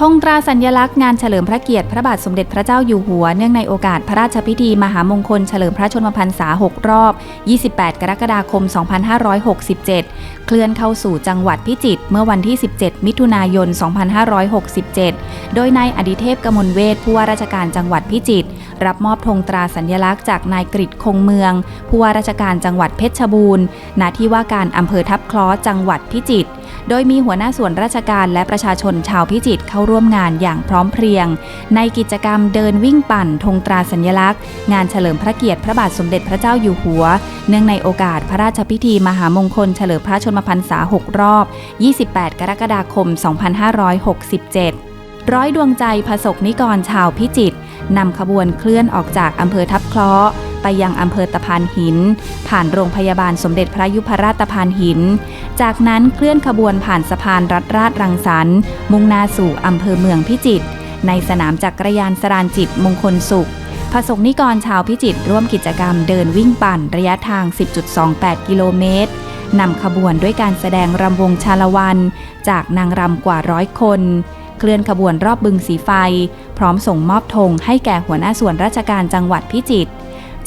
ธงตราสัญลักษณ์งานเฉลิมพระเกียรติพระบาทสมเด็จพระเจ้าอยู่หัว เนื่องในโอกาสพระราชพิธีมหามงคลเฉลิมพระชนมพรรษา 6 รอบ 28 กรกฎาคม 2567 เคลื่อนเข้าสู่จังหวัดพิจิตรเมื่อวันที่ 17 มิถุนายน 2567 โดยนายอดิเทพกมลเวทผู้ว่าราชการจังหวัดพิจิตรรับมอบธงตราสัญลักษณ์จากนายกริชคงเมืองผู้ว่าราชการจังหวัดเพชรบูรณ์ณที่ว่าการอำเภอทับคล้อจังหวัดพิจิตร โดยมีหัวหน้าส่วนราชการและประชาชนชาวพิจิตรเข้าร่วมงานอย่างพร้อมเพรียง ในกิจกรรมเดินวิ่งปั่นธงตราสัญลักษณ์ งานเฉลิมพระเกียรติพระบาทสมเด็จพระเจ้าอยู่หัว เนื่องในโอกาสพระราชพิธีมหามงคลเฉลิมพระชนมพรรษา 6 รอบ 28 กรกฎาคม 2567ร้อยดวงใจผสกนิกรชาวพิจิตรนำขบวนเคลื่อนออกจากอำเภอทับคราะห์ ไปยังอำเภอตะพานหิน ผ่านโรงพยาบาลสมเด็จพระยุพราชตะพานหิน จากนั้นเคลื่อนขบวนผ่านสะพานรัฐราชรังสรรค์มุ่งหน้าสู่อำเภอเมืองพิจิตรในสนามจักรยานสรานจิตมงคลสุขผสกนิกรชาวพิจิตรร่วมกิจกรรมเดินวิ่งปั่นระยะทาง 10.28 กิโลเมตรนำขบวนด้วยการแสดงรำวงชาละวัน จากนางรำกว่าร้อยคน เคลื่อนขบวนรอบบึงสีไฟ พร้อมส่งมอบธงให้แก่หัวหน้าส่วนราชการจังหวัดพิจิตร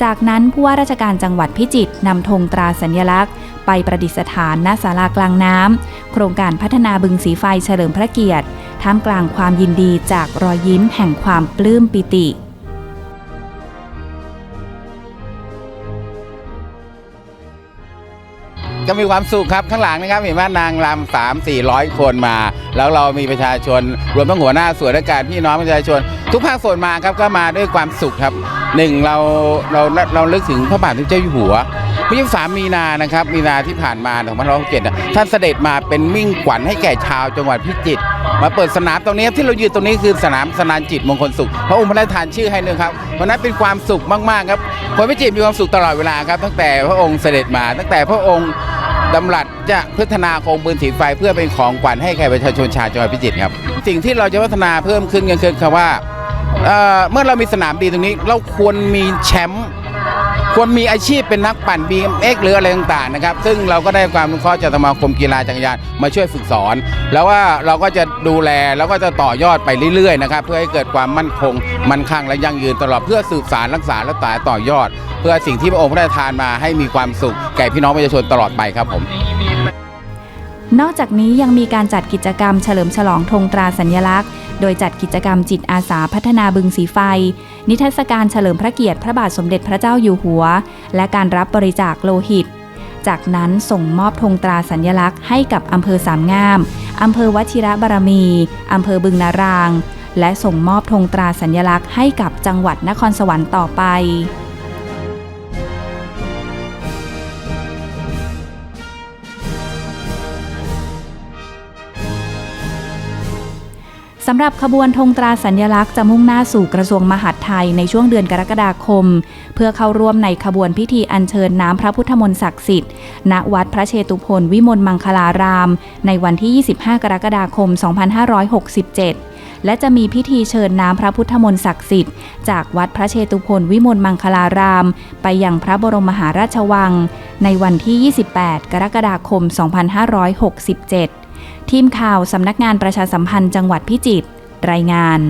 จากนั้นผู้ว่าราชการจังหวัดพิจิตรนำธงตราสัญลักษณ์ ไปประดิษฐานณศาลากลางน้ำ โครงการพัฒนาบึงสีไฟเฉลิมพระเกียรติ ท่ามกลางความยินดีจากรอยยิ้มแห่งความปลื้มปิติก็มีความสุขครับข้างหลังนะครับเห็นว่านางรำสามสี่ร้อยคนมา แล้วเรามีประชาชนรวมทั้งหัวหน้าส่วนราชการพี่น้องประชาชน ทุกภาคส่วนมาครับก็มาด้วยความสุขครับ หนึ่งเราเราเราลึกถึงพระบาทสมเด็จเจ้าอยู่หัวเมื่อ23มีนานะครับ มีนาที่ผ่านมาของพันร้อยเจ็ดท่านเสด็จมาเป็นมิ่งขวัญให้แก่ชาวจังหวัดพิจิตรมาเปิดสนามตรงนี้ที่เรายืนตรงนี้คือสนามสนานจิตมงคลสุขพระองค์พระราชทานชื่อให้นะครับวันนั้นเป็นความสุขมากๆครับคนพิจิตรมีความสุขตลอดเวลาครับ ตั้งแต่พระองค์เสด็จมา ตั้งแต่พระองค์ดำรัสจะพัฒนาโครงปืนถีไฟเพื่อเป็นของขวัญให้แก่ประชาชนชาวจังหวัดพิจิตรครับ สิ่งที่เราจะพัฒนาเพิ่มขึ้นก็คือคำว่า เเมื่อเรามีสนามดีตรงนี้ เราควรมีแชมป์ควรมีอาชีพเป็นนักปั่น BMX หรืออะไรต่างๆนะครับ ซึ่งเราก็ได้ความอนุเคราจากสมาคมกีฬาจักรยานมาช่วยฝึกสอน แล้วว่าเราก็จะดูแลแล้วก็จะต่อยอดไปเรื่อยๆนะครับ เพื่อให้เกิดความมั่นคง มั่นคงและยั่งยืนตลอดเพื่อสืบสารรักษาและต่อต่อยอด เพื่อสิ่งที่พระองค์พระราชทานมาให้มีความสุขแก่พี่น้องประชาชนตลอดไปครับผม นอกจากนี้ยังมีการจัดกิจกรรมเฉลิมฉลองธงตราสัญลักษณ์ โดยจัดกิจกรรมจิตอาสาพัฒนาบึงสีไฟ นิทรรศการเฉลิมพระเกียรติพระบาทสมเด็จพระเจ้าอยู่หัว และการรับบริจาคโลหิต จากนั้นส่งมอบธงตราสัญลักษณ์ให้กับอำเภอสามงาม อำเภอวชิระบารมี อำเภอบึงนาราง และส่งมอบธงตราสัญลักษณ์ให้กับจังหวัดนครสวรรค์ต่อไป สำหรับขบวนธงตราสัญลักษณ์จะมุ่งหน้าสู่กระทรวงมหาดไทยในช่วงเดือนกรกฎาคม เพื่อเข้าร่วมในขบวนพิธีอัญเชิญน้ำพระพุทธมนต์ศักดิ์สิทธิ์ณวัดพระเชตุพนวิมลมังคลาราม ในวันที่ 25 กรกฎาคม 2567และจะมีพิธีเชิญน้ำพระพุทธมนต์ศักดิ์สิทธิ์จากวัดพระเชตุพนวิมลมังคลาราม ไปยังพระบรมมหาราชวัง ในวันที่ 28 กรกฎาคม 2567 ทีมข่าวสำนักงานประชาสัมพันธ์จังหวัดพิจิตรรายงาน